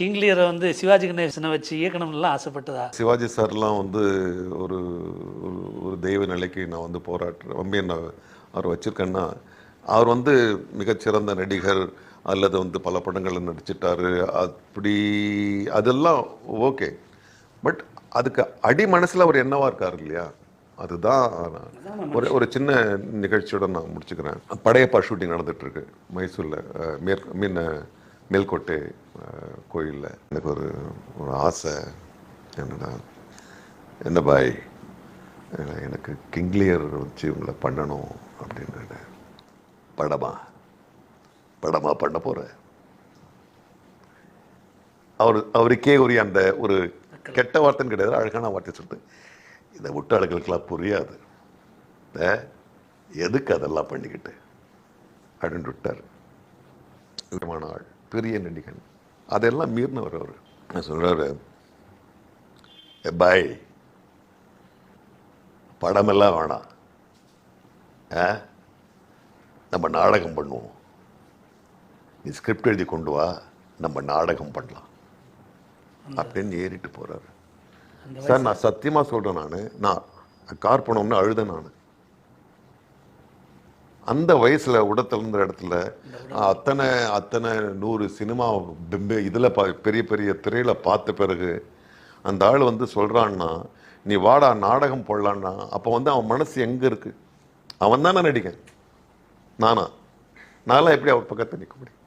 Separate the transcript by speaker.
Speaker 1: கிங்லியரை வந்து சிவாஜி கணேசனை வச்சு இயக்கணும்லாம் ஆசைப்பட்டதா?
Speaker 2: சிவாஜி சார்லாம் வந்து ஒரு ஒரு- தெய்வ நிலைக்கு நான் வந்து போராட்டுறேன் வம்பியை நான் அவர் வச்சிருக்கேன்னா அவர் வந்து மிகச்சிறந்த நடிகர் அல்லது வந்து பல படங்களில் நடிச்சிட்டாரு. அப்படி அதெல்லாம் ஓகே. பட் அதுக்கு அடி மனசில் அவர் என்னவா இருக்கார் இல்லையா? அதுதான் ஒரு ஒரு சின்ன நிகழ்ச்சியோட நான் முடிச்சுக்கிறேன். படையப்பா ஷூட்டிங் நடந்துட்டு இருக்கு மைசூரில் மேற்கு மீன் மேல்கோட்டை கோயில்ல. எனக்கு ஒரு ஒரு ஆசை என்னடா என்ன பாய் எனக்கு கிங்லியர் வச்சு உங்களை பண்ணணும் அப்படின்னு படமா? படமா பண்ண போகிறேன் அவர் அவருக்கே உரிய அந்த ஒரு கெட்ட வார்த்தைன்னு கிடையாது அழகான வார்த்தை சொல்லிட்டு. இதை விட்டு ஆளுகளுக்கெல்லாம் புரியாது. இந்த எதுக்கு அதெல்லாம் பண்ணிக்கிட்டு? அப்படின்னு விட்டார். விதமான ஆள் பெரிய நடிகன். அதெல்லாம் மீறினவர் அவர். "ஏ பாய் படமெல்லாம் வேணாம். நம்ம நாடகம் பண்ணுவோம். நீ ஸ்கிரிப்ட் எழுதி கொண்டு வா நம்ம நாடகம் பண்ணலாம். அப்படின்னு ஏறிட்டு போறாரு. சார் நான் சத்தியமா சொல்றேன் நான் நான் கார் போனோம்னு அழுதேன் நான். அந்த வயசில் உடத்திலிருந்த இடத்துல அத்தனை அத்தனை நூறு சினிமா பிம்பு இதில் பா- பெரிய பெரிய திரையில் பார்த்த பிறகு அந்த ஆள் வந்து சொல்கிறான்னா நீ வாடா நாடகம் போடலான்னா. அப்போ வந்து அவன் மனசு எங்கே இருக்குது அவன் தானே நடிகன். நானா? நான்லாம் எப்படி அவர் பக்கத்தில் நிற்க முடியும்?